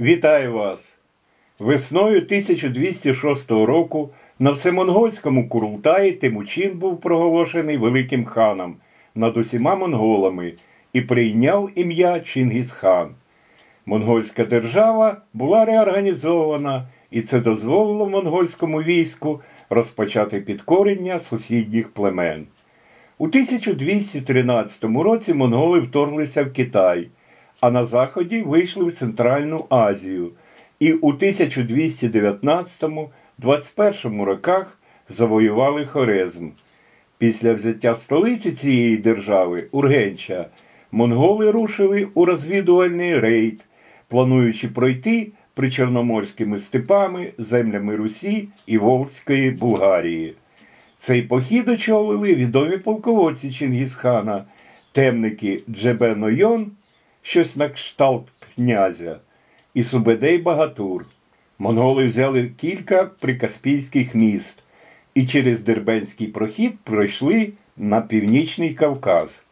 Вітаю вас! Весною 1206 року на всемонгольському Курултаї Тимучин був проголошений великим ханом над усіма монголами і прийняв ім'я Чингісхан. Монгольська держава була реорганізована, і це дозволило монгольському війську розпочати підкорення сусідніх племен. У 1213 році монголи вторглися в Китай, а на заході вийшли в Центральну Азію і у 1219-21 роках завоювали Хорезм. Після взяття столиці цієї держави Ургенча монголи рушили у розвідувальний рейд, плануючи пройти причорноморськими степами, землями Русі і Волзької Булгарії. Цей похід очолили відомі полководці Чингісхана, темники Джебен Ойон, щось на кшталт князя, і Субедей Багатур. Монголи взяли кілька прикаспійських міст і через Дербенський прохід пройшли на північний Кавказ.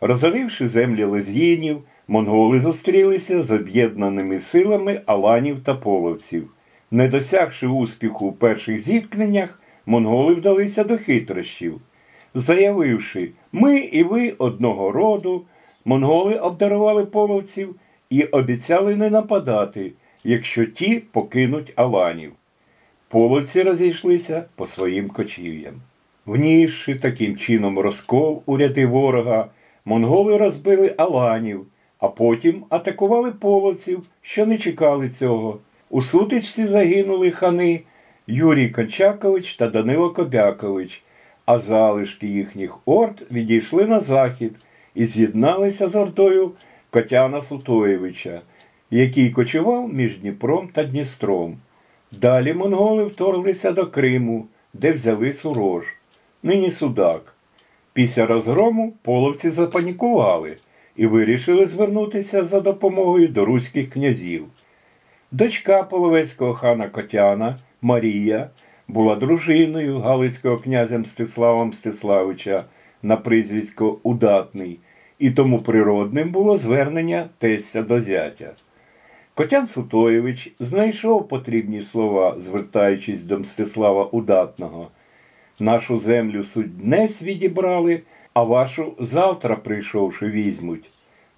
Розоривши землі лезгінів, монголи зустрілися з об'єднаними силами аланів та половців. Не досягши успіху у перших зіткненнях, монголи вдалися до хитрощів. Заявивши ми і ви одного роду, монголи обдарували половців і обіцяли не нападати, якщо ті покинуть аланів. Половці розійшлися по своїм кочів'ям. Внісши таким чином розкол у ряди ворога, монголи розбили аланів, а потім атакували половців, що не чекали цього. У сутичці загинули хани Юрій Кончакович та Данило Кобякович, а залишки їхніх орд відійшли на захід і з'єдналися з ордою Котяна Сутоєвича, який кочував між Дніпром та Дністром. Далі монголи вторглися до Криму, де взяли Сурож, нині Судак. Після розгрому половці запанікували і вирішили звернутися за допомогою до руських князів. Дочка половецького хана Котяна Марія була дружиною Галицького князя Мстислава Мстиславича на прізвисько Удатний, і тому природним було звернення тестя до зятя. Котян Сутоєвич знайшов потрібні слова, звертаючись до Мстислава Удатного. Нашу землю суднесь відібрали, а вашу завтра, прийшовши, візьмуть.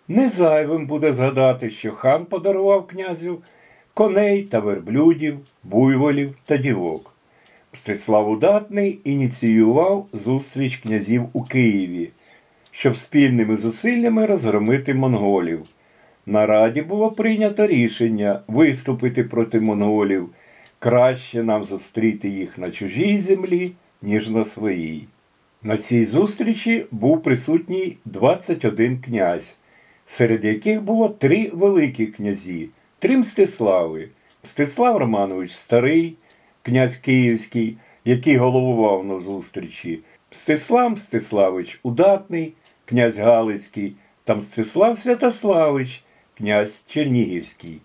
Не зайвим буде згадати, що хан подарував князю коней та верблюдів, буйволів та дівок. Мстислав Удатний ініціював зустріч князів у Києві, щоб спільними зусиллями розгромити монголів. На раді було прийнято рішення виступити проти монголів. Краще нам зустріти їх на чужій землі, ніж на своїй. На цій зустрічі був присутній 21 князь, серед яких було три великі князі, три Мстислави. Мстислав Романович Старий, князь Київський, який головував на зустрічі, Мстислав Мстиславич Удатний, князь Галицький та Мстислав Святославич, князь Чернігівський.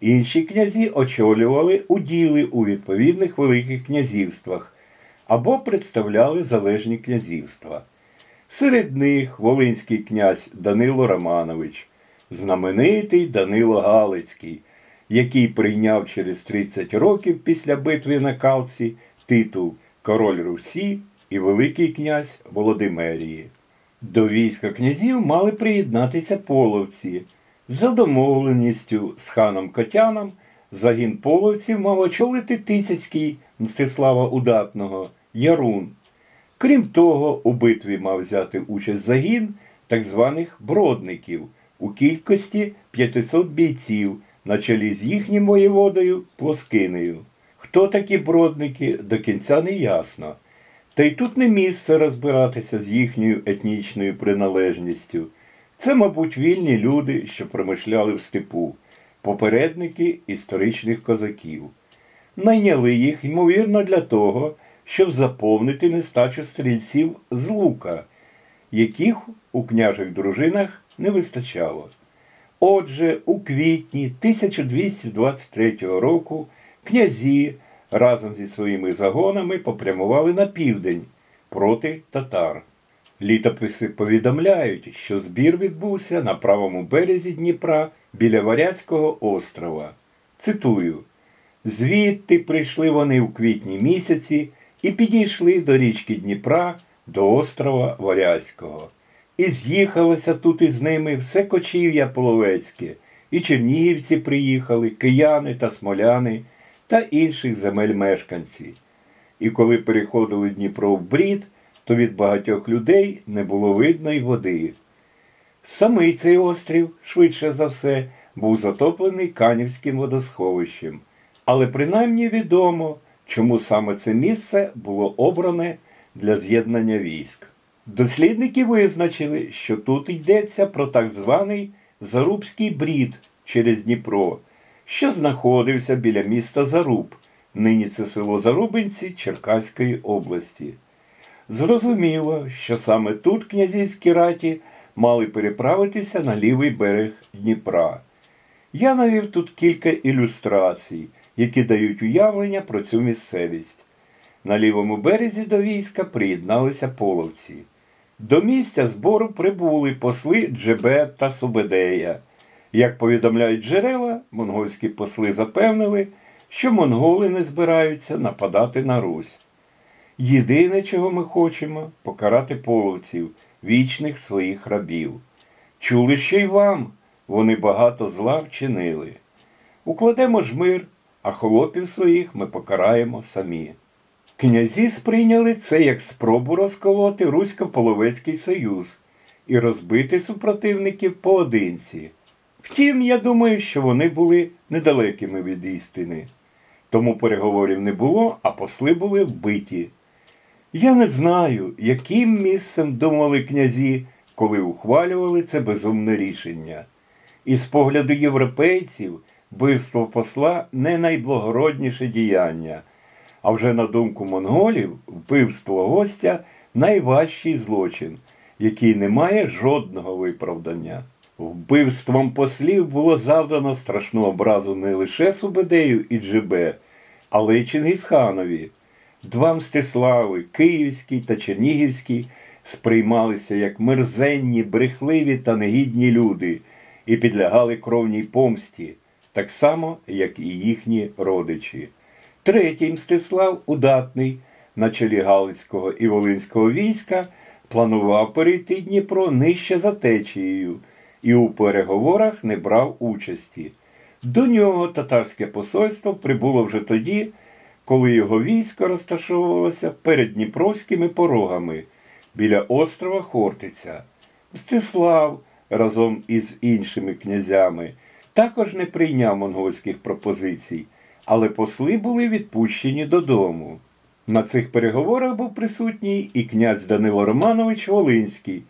Інші князі очолювали уділи у відповідних великих князівствах або представляли залежні князівства. Серед них волинський князь Данило Романович, знаменитий Данило Галицький, який прийняв через 30 років після битви на Калці титул Король Русі і Великий князь Володимирії. До війська князів мали приєднатися половці. За домовленістю з ханом Котяном загін половців мав очолити Тисяцький Мстислава Удатного Ярун. Крім того, у битві мав взяти участь загін так званих бродників у кількості 500 бійців на чолі з їхнім воєводою Плоскинею. Хто такі бродники, до кінця не ясно. Та й тут не місце розбиратися з їхньою етнічною приналежністю. Це, мабуть, вільні люди, що промишляли в степу, попередники історичних козаків. Найняли їх, ймовірно, для того, щоб заповнити нестачу стрільців з лука, яких у княжих дружинах не вистачало. Отже, у квітні 1223 року князі разом зі своїми загонами попрямували на південь проти татар. Літописи повідомляють, що збір відбувся на правому березі Дніпра біля Варязького острова. Цитую: звідти прийшли вони в квітні місяці і підійшли до річки Дніпра до острова Варязького. І з'їхалося тут із ними все кочів'я половецьке, і чернігівці приїхали, кияни та смоляни та інших земель мешканці. І коли переходили Дніпро в брід, то від багатьох людей не було видно й води. Самий цей острів, швидше за все, був затоплений Канівським водосховищем, але принаймні відомо, чому саме це місце було обране для з'єднання військ. Дослідники визначили, що тут йдеться про так званий Зарубський брід через Дніпро, що знаходився біля міста Заруб, нині це село Зарубинці Черкаської області. Зрозуміло, що саме тут князівські раті мали переправитися на лівий берег Дніпра. Я навів тут кілька ілюстрацій, які дають уявлення про цю місцевість. На лівому березі до війська приєдналися половці. До місця збору прибули посли Джебе та Субедея. Як повідомляють джерела, монгольські посли запевнили, що монголи не збираються нападати на Русь. Єдине, чого ми хочемо, покарати половців, вічних своїх рабів. Чули ще й вам, вони багато зла вчинили. Укладемо ж мир, а холопів своїх ми покараємо самі. Князі сприйняли це як спробу розколоти Русько-Половецький союз і розбити супротивників поодинці. Втім, я думаю, що вони були недалекими від істини. Тому переговорів не було, а посли були вбиті. Я не знаю, яким місцем думали князі, коли ухвалювали це безумне рішення. І з погляду європейців, вбивство посла не найблагородніше діяння. А вже на думку монголів, вбивство гостя найважчий злочин, який не має жодного виправдання. Вбивством послів було завдано страшну образу не лише Субедею і Джебе, але й Чингісханові. Два Мстислави, Київський та Чернігівський, сприймалися як мерзенні, брехливі та негідні люди і підлягали кровній помсті, так само, як і їхні родичі. Третій Мстислав, удатний, на чолі Галицького і Волинського війська, планував перейти Дніпро нижче за течією і у переговорах не брав участі. До нього татарське посольство прибуло вже тоді, коли його військо розташовувалося перед Дніпровськими порогами біля острова Хортиця. Мстислав разом із іншими князями також не прийняв монгольських пропозицій, але посли були відпущені додому. На цих переговорах був присутній і князь Данило Романович Волинський,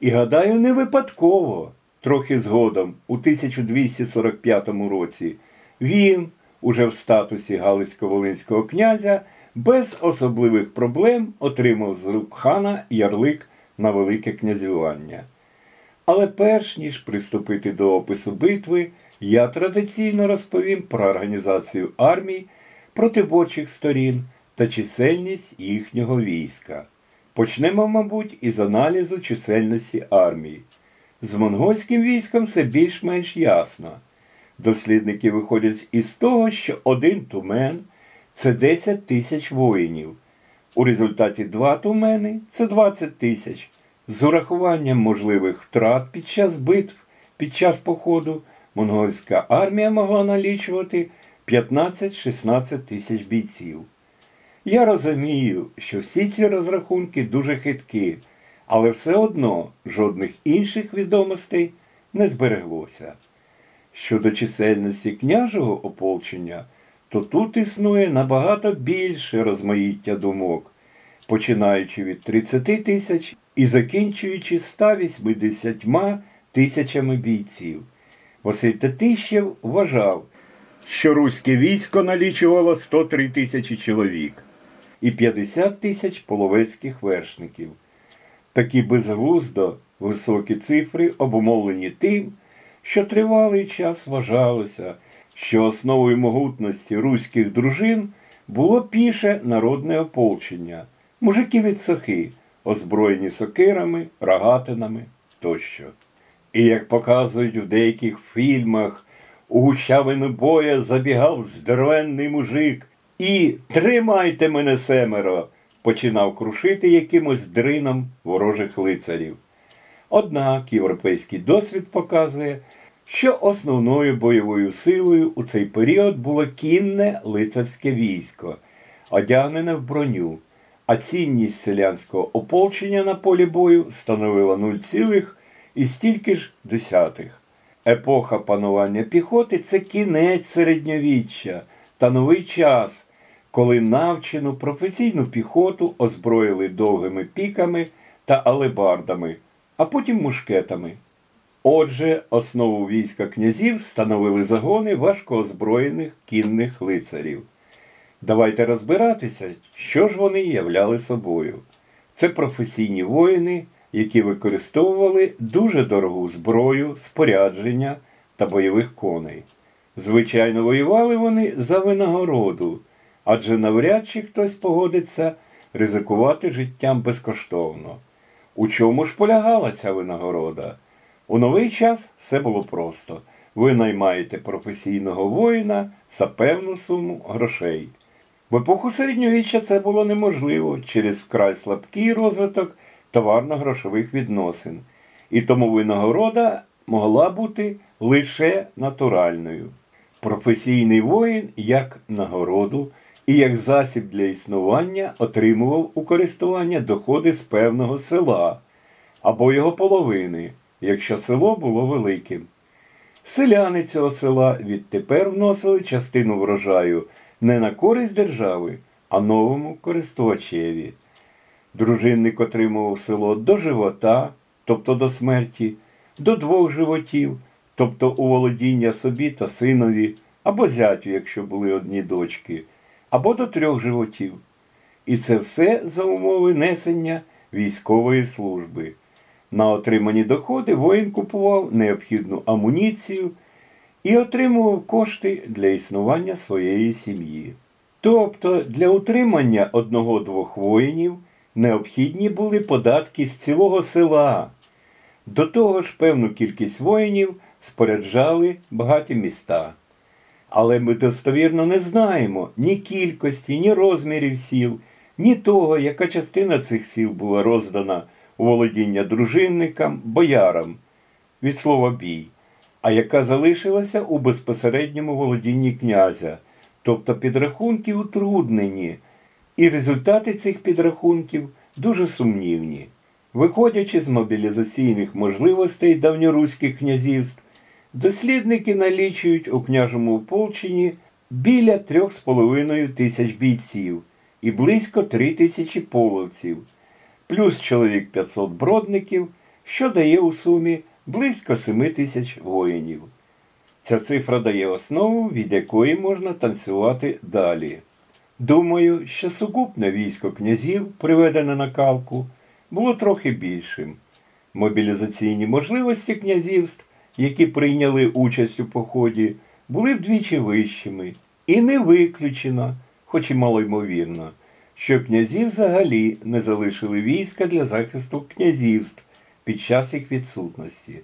і, гадаю, не випадково, трохи згодом, у 1245 році, він, уже в статусі Галицько-Волинського князя, без особливих проблем отримав з рук хана ярлик на Велике князювання. Але перш ніж приступити до опису битви, я традиційно розповім про організацію армій протиборчих сторін та чисельність їхнього війська. Почнемо, мабуть, із аналізу чисельності армії. З монгольським військом все більш-менш ясно. Дослідники виходять із того, що один тумен це 10 тисяч воїнів. У результаті два тумени це 20 тисяч. З урахуванням можливих втрат під час битв, під час походу, монгольська армія могла налічувати 15-16 тисяч бійців. Я розумію, що всі ці розрахунки дуже хиткі, але все одно жодних інших відомостей не збереглося. Щодо чисельності княжого ополчення, то тут існує набагато більше розмаїття думок, починаючи від 30 тисяч і закінчуючи 180 тисячами бійців. Василь Татищев вважав, що руське військо налічувало 103 тисячі чоловік і 50 тисяч половецьких вершників. Такі безглуздо високі цифри обумовлені тим, що тривалий час вважалося, що основою могутності руських дружин було піше народне ополчення, мужики від сохи, озброєні сокирами, рогатинами тощо. І як показують в деяких фільмах, у гущавину боя забігав здоровенний мужик. І тримайте мене семеро, починав крушити якимось дрином ворожих лицарів. Однак європейський досвід показує, що основною бойовою силою у цей період було кінне лицарське військо, одягнене в броню, а цінність селянського ополчення на полі бою становила 0, і стільки ж десятих. Епоха панування піхоти це кінець середньовіччя та новий час, коли навчену професійну піхоту озброїли довгими піками та алебардами, а потім мушкетами. Отже, основу війська князів становили загони важкоозброєних кінних лицарів. Давайте розбиратися, що ж вони являли собою. Це професійні воїни, які використовували дуже дорогу зброю, спорядження та бойових коней. Звичайно, воювали вони за винагороду, адже навряд чи хтось погодиться ризикувати життям безкоштовно. У чому ж полягала ця винагорода? У новий час все було просто. Ви наймаєте професійного воїна за певну суму грошей. В епоху середньовіччя це було неможливо через вкрай слабкий розвиток товарно-грошових відносин, і тому винагорода могла бути лише натуральною. Професійний воїн як нагороду і як засіб для існування отримував у користування доходи з певного села або його половини, якщо село було великим. Селяни цього села відтепер вносили частину врожаю не на користь держави, а новому користувачеві. Дружинник отримував село до живота, тобто до смерті, до двох животів, тобто у володіння собі та синові, або зятю, якщо були одні дочки, або до трьох животів. І це все за умови несення військової служби. На отримані доходи воїн купував необхідну амуніцію і отримував кошти для існування своєї сім'ї. Тобто для утримання одного-двох воїнів необхідні були податки з цілого села. До того ж, певну кількість воїнів споряджали багаті міста. Але ми достовірно не знаємо ні кількості, ні розмірів сіл, ні того, яка частина цих сіл була роздана у володіння дружинникам, боярам від слова бій, а яка залишилася у безпосередньому володінні князя, тобто підрахунки утруднені, і результати цих підрахунків дуже сумнівні. Виходячи з мобілізаційних можливостей давньоруських князівств, дослідники налічують у княжому ополченні біля 3,5 тисяч бійців і близько 3 тисячі половців, плюс чоловік 500 бродників, що дає у сумі близько 7 тисяч воїнів. Ця цифра дає основу, від якої можна танцювати далі. Думаю, що сукупне військо князів, приведене на калку, було трохи більшим. Мобілізаційні можливості князівств, які прийняли участь у поході, були вдвічі вищими. І не виключено, хоч і малоймовірно, що князі взагалі не залишили війська для захисту князівств під час їх відсутності.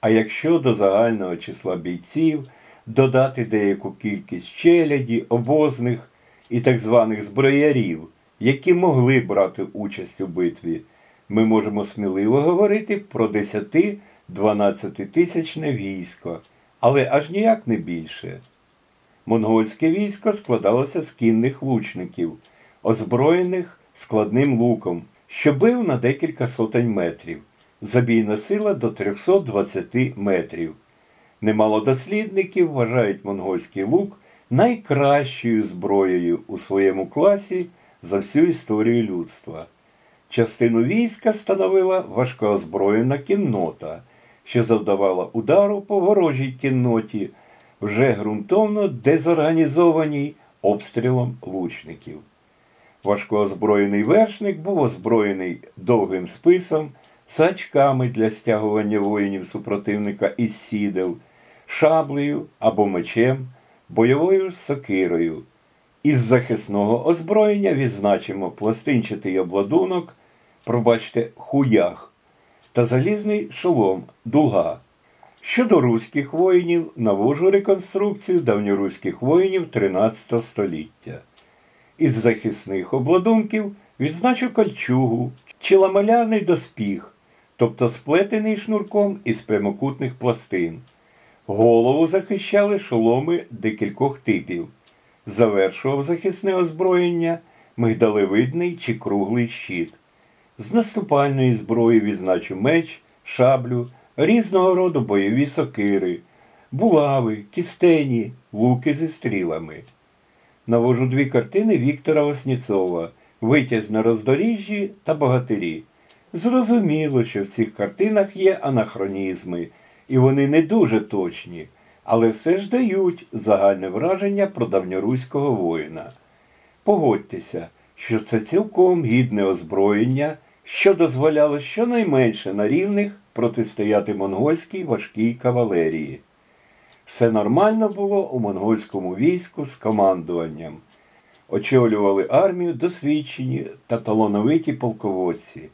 А якщо до загального числа бійців додати деяку кількість челяді, обозних і так званих зброярів, які могли брати участь у битві, ми можемо сміливо говорити про 10-12 тисячне військо, але аж ніяк не більше. Монгольське військо складалося з кінних лучників, озброєних складним луком, що бив на декілька сотень метрів, забійна сила до 320 метрів. Немало дослідників вважають монгольський лук найкращою зброєю у своєму класі за всю історію людства. Частину війська становила важкоозброєна кіннота, що завдавала удару по ворожій кінноті, вже ґрунтовно дезорганізованій обстрілом лучників. Важкоозброєний вершник був озброєний довгим списом, сачками для стягування воїнів супротивника із сідел, шаблею або мечем, бойовою сокирою. Із захисного озброєння відзначимо пластинчатий обладунок, пробачте, хуях та залізний шолом дуга. Щодо руських воїнів, навожу реконструкцію давньоруських воїнів 13 століття. Із захисних обладунків відзначу кольчугу чи ламелярний доспіх, тобто сплетений шнурком із прямокутних пластин. Голову захищали шоломи декількох типів. Завершував захисне озброєння мигдалевидний чи круглий щит. З наступальної зброї відзначу меч, шаблю, різного роду бойові сокири, булави, кістені, луки зі стрілами. Навожу дві картини Віктора Васніцова Витязь на роздоріжжі та богатирі. Зрозуміло, що в цих картинах є анахронізми, і вони не дуже точні, але все ж дають загальне враження про давньоруського воїна. Погодьтеся, що це цілком гідне озброєння, що дозволяло щонайменше на рівних протистояти монгольській важкій кавалерії. Все нормально було у монгольському війську з командуванням. Очолювали армію досвідчені та талановиті полководці.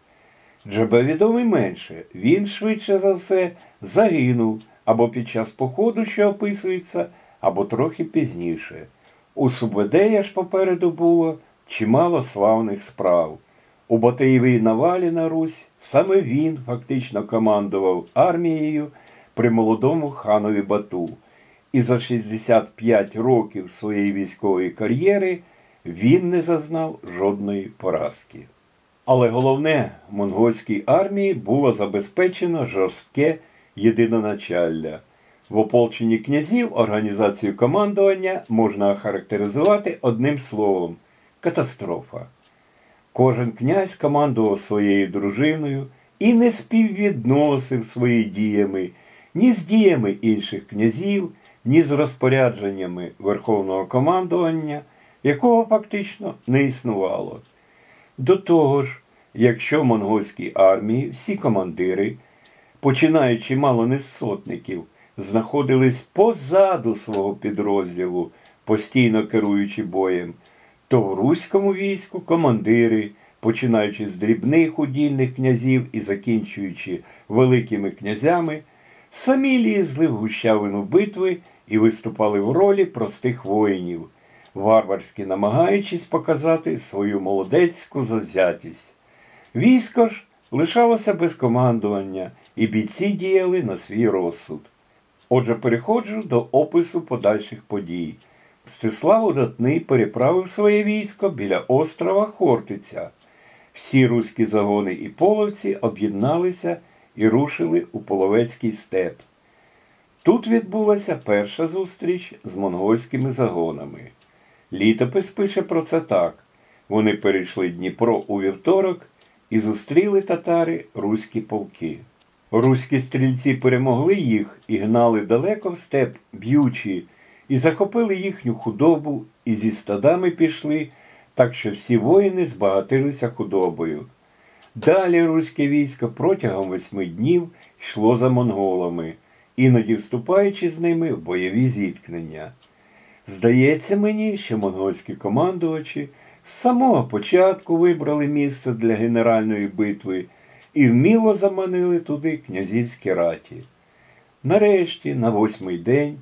Джабе відомий менше, він швидше за все загинув або під час походу, що описується, або трохи пізніше. У Субедея ж попереду було чимало славних справ. У Батиєвій навалі на Русь саме він фактично командував армією при молодому ханові Бату. І за 65 років своєї військової кар'єри він не зазнав жодної поразки. Але головне, монгольській армії було забезпечено жорстке єдиноначалля. В ополченні князів організацію командування можна охарактеризувати одним словом катастрофа. Кожен князь командував своєю дружиною і не співвідносив свої діями ні з діями інших князів, ні з розпорядженнями Верховного командування, якого фактично не існувало. До того ж, якщо в монгольській армії всі командири, починаючи мало не з сотників, знаходились позаду свого підрозділу, постійно керуючи боєм, то в руському війську командири, починаючи з дрібних удільних князів і закінчуючи великими князями, самі лізли в гущавину битви і виступали в ролі простих воїнів, варварськи намагаючись показати свою молодецьку завзятість. Військо ж лишалося без командування, і бійці діяли на свій розсуд. Отже, переходжу до опису подальших подій. Мстислав Удатний переправив своє військо біля острова Хортиця. Всі руські загони і половці об'єдналися і рушили у Половецький степ. Тут відбулася перша зустріч з монгольськими загонами. Літопис пише про це так: вони перейшли Дніпро у вівторок і зустріли татари руські полки. Руські стрільці перемогли їх і гнали далеко в степ, б'ючи, і захопили їхню худобу, і зі стадами пішли, так що всі воїни збагатилися худобою. Далі руське військо протягом восьми днів йшло за монголами, іноді вступаючи з ними в бойові зіткнення. Здається мені, що монгольські командувачі з самого початку вибрали місце для генеральної битви і вміло заманили туди князівські раті. Нарешті, на восьмий день,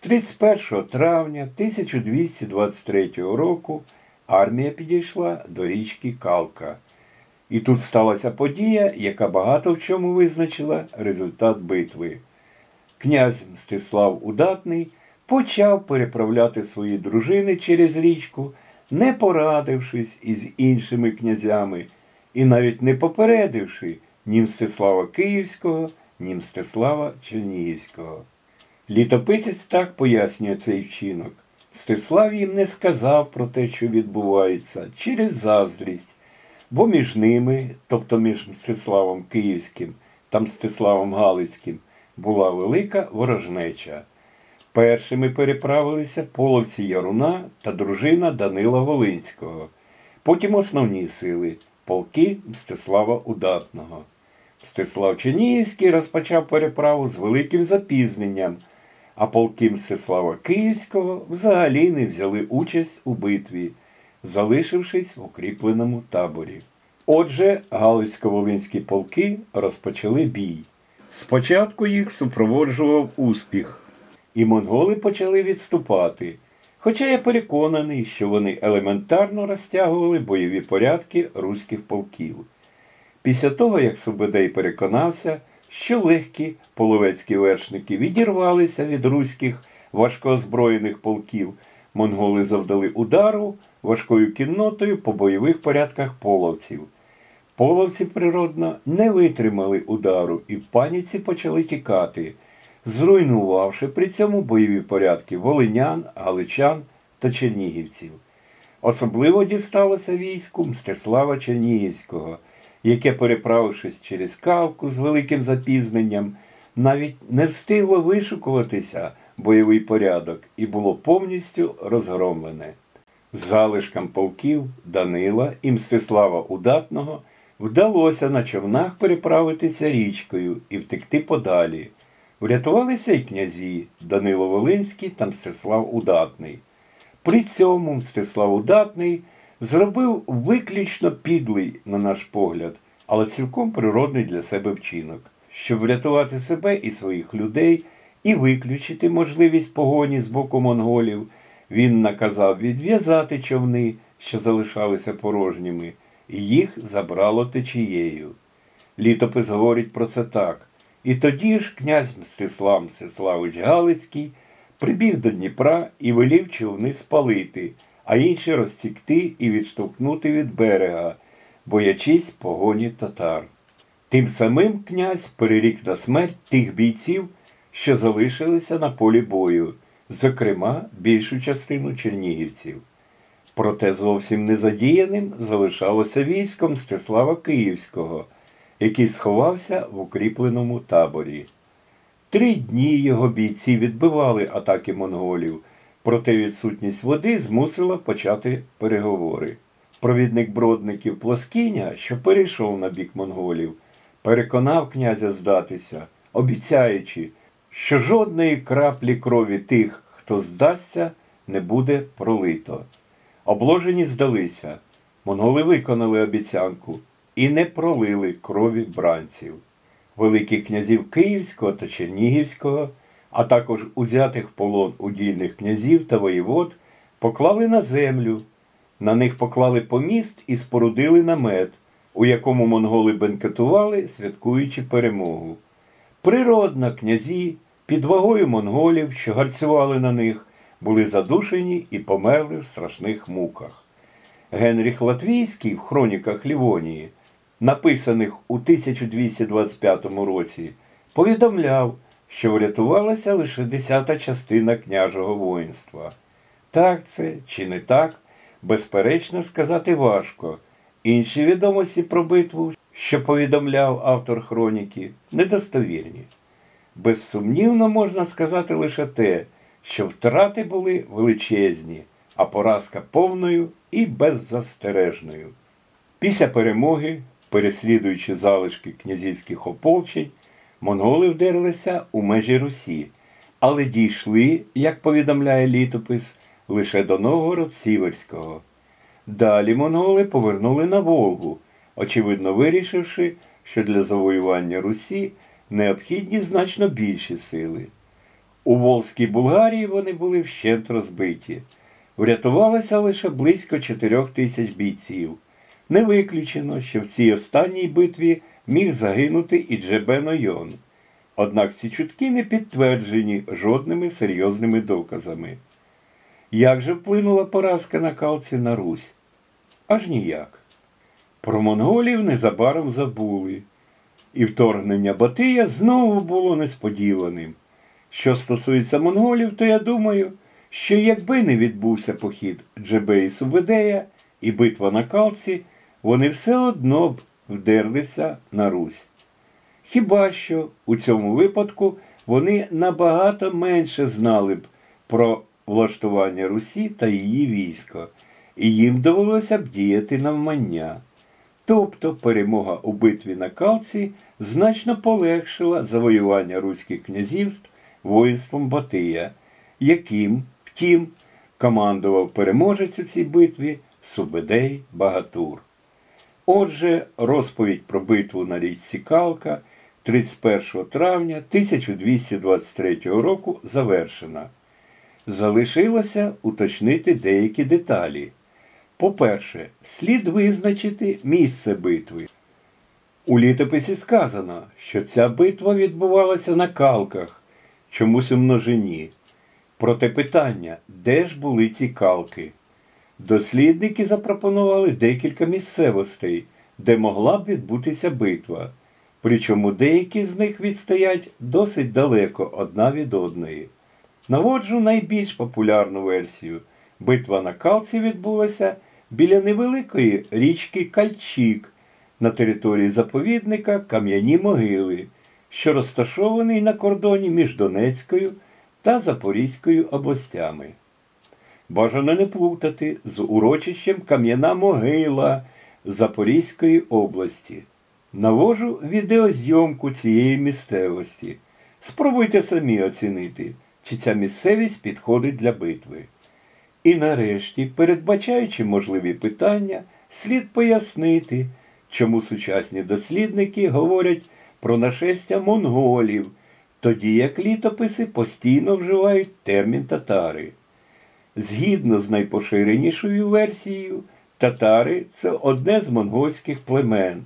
31 травня 1223 року, армія підійшла до річки Калка. І тут сталася подія, яка багато в чому визначила результат битви. Князь Мстислав Удатний почав переправляти свої дружини через річку, не порадившись із іншими князями і навіть не попередивши ні Мстислава Київського, ні Мстислава Чернігівського. Літописець так пояснює цей вчинок. Мстислав їм не сказав про те, що відбувається, через заздрість, бо між ними, тобто між Мстиславом Київським та Мстиславом Галицьким, була велика ворожнеча. Першими переправилися половці Яруна та дружина Данила Волинського, потім основні сили полки Мстислава Удатного. Мстислав Чернігівський розпочав переправу з великим запізненням, а полки Мстислава Київського взагалі не взяли участь у битві, залишившись в укріпленому таборі. Отже, Галицько-Волинські полки розпочали бій. Спочатку їх супроводжував успіх, і монголи почали відступати. Хоча я переконаний, що вони елементарно розтягували бойові порядки руських полків. Після того, як Субедей переконався, що легкі половецькі вершники відірвалися від руських важкоозброєних полків, монголи завдали удару важкою кіннотою по бойових порядках половців. Половці природно не витримали удару і в паніці почали тікати, зруйнувавши при цьому бойові порядки волинян, галичан та чернігівців. Особливо дісталося війську Мстислава Чернігівського, яке, переправившись через Кавку з великим запізненням, навіть не встигло вишукуватися бойовий порядок і було повністю розгромлене. Залишкам полків Данила і Мстислава Удатного вдалося на човнах переправитися річкою і втекти подалі. Врятувалися й князі Данило Волинський та Мстислав Удатний. При цьому Мстислав Удатний зробив виключно підлий, на наш погляд, але цілком природний для себе вчинок, щоб врятувати себе і своїх людей і виключити можливість погоні з боку монголів. Він наказав відв'язати човни, що залишалися порожніми, і їх забрало течією. Літопис говорить про це так. І тоді ж князь Мстислав Мстиславич Галицький прибіг до Дніпра і велів човни спалити, а інші розсікти і відштовхнути від берега, боячись погоні татар. Тим самим князь перерік на смерть тих бійців, що залишилися на полі бою, зокрема більшу частину чернігівців. Проте зовсім незадіяним залишалося військо Мстислава Київського, який сховався в укріпленому таборі. Три дні його бійці відбивали атаки монголів, проте відсутність води змусила почати переговори. Провідник бродників Плоскіня, що перейшов на бік монголів, переконав князя здатися, обіцяючи, що жодної краплі крові тих, хто здасться, не буде пролито. Обложені здалися, монголи виконали обіцянку і не пролили крові бранців. Великих князів Київського та Чернігівського, а також узятих полон удільних князів та воєвод, поклали на землю. На них поклали поміст і спорудили намет, у якому монголи бенкетували, святкуючи перемогу. Природно, князі, під вагою монголів, що гарцювали на них, були задушені і померли в страшних муках. Генріх Латвійський в хроніках Лівонії, написаних у 1225 році, повідомляв, що врятувалася лише десята частина княжого воїнства. Так це чи не так, безперечно сказати важко. Інші відомості про битву, що повідомляв автор хроніки, недостовірні. Безсумнівно можна сказати лише те, що втрати були величезні, а поразка повною і беззастережною. Після перемоги, переслідуючи залишки князівських ополчень, монголи вдерлися у межі Русі, але дійшли, як повідомляє літопис, лише до Новгород Сіверського. Далі монголи повернули на Волгу, очевидно вирішивши, що для завоювання Русі необхідні значно більші сили. У Волзькій Булгарії вони були вщент розбиті. Врятувалося лише близько чотирьох тисяч бійців. Не виключено, що в цій останній битві міг загинути і Джебен Ойон. Однак ці чутки не підтверджені жодними серйозними доказами. Як же вплинула поразка на Калці на Русь? Аж ніяк. Про монголів незабаром забули, і вторгнення Батия знову було несподіваним. Що стосується монголів, то я думаю, що якби не відбувся похід Джебе і Субедея і битва на Калці, вони все одно б вдерлися на Русь. Хіба що у цьому випадку вони набагато менше знали б про влаштування Русі та її військо, і їм довелося б діяти навмання. Тобто перемога у битві на Калці значно полегшила завоювання руських князівств воїнством Батия, яким, втім, командував переможець у цій битві Субедей Багатур. Отже, розповідь про битву на річці Калка 31 травня 1223 року завершена. Залишилося уточнити деякі деталі. По-перше, слід визначити місце битви. У літописі сказано, що ця битва відбувалася на калках, чомусь у множині. Проте питання, де ж були ці калки? Дослідники запропонували декілька місцевостей, де могла б відбутися битва, причому деякі з них відстоять досить далеко одна від одної. Наводжу найбільш популярну версію. Битва на Калці відбулася біля невеликої річки Кальчик на території заповідника Кам'яні могили, що розташований на кордоні між Донецькою та Запорізькою областями. Бажано не плутати з урочищем Кам'яна могила Запорізької області. Навожу відеозйомку цієї місцевості. Спробуйте самі оцінити, чи ця місцевість підходить для битви. І нарешті, передбачаючи можливі питання, слід пояснити, чому сучасні дослідники говорять про нашестя монголів, тоді як літописи постійно вживають термін татари. Згідно з найпоширенішою версією, татари це одне з монгольських племен,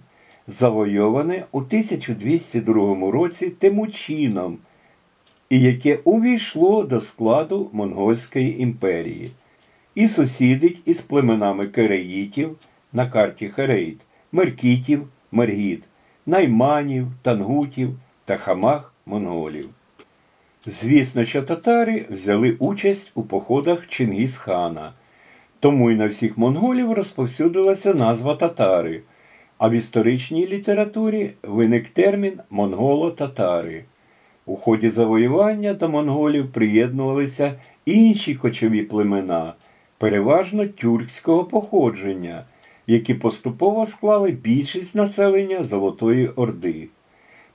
завойоване у 1202 році Темучином, і яке увійшло до складу Монгольської імперії, і сусідить із племенами кереїтів на карті Херейт, меркітів, мергіт, найманів, тангутів та хамах монголів. Звісно, що татари взяли участь у походах Чингісхана, тому й на всіх монголів розповсюдилася назва татари, а в історичній літературі виник термін монголо-татари. У ході завоювання до монголів приєднувалися інші кочові племена, переважно тюркського походження, які поступово склали більшість населення Золотої Орди.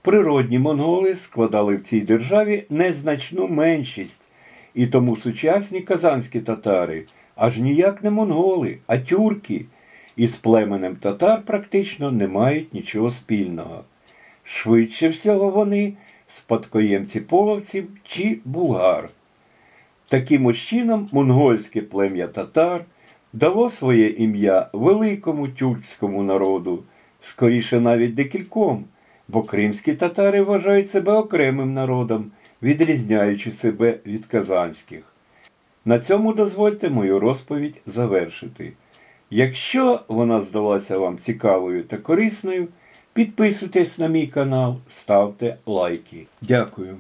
Природні монголи складали в цій державі незначну меншість, і тому сучасні казанські татари аж ніяк не монголи, а тюрки, і з племенем татар практично не мають нічого спільного. Швидше всього вони спадкоємці половців чи булгар. Таким ось чином монгольське плем'я татар дало своє ім'я великому тюркському народу, скоріше навіть декільком, бо кримські татари вважають себе окремим народом, відрізняючи себе від казанських. На цьому дозвольте мою розповідь завершити. Якщо вона здалася вам цікавою та корисною, підписуйтесь на мій канал, ставте лайки. Дякую.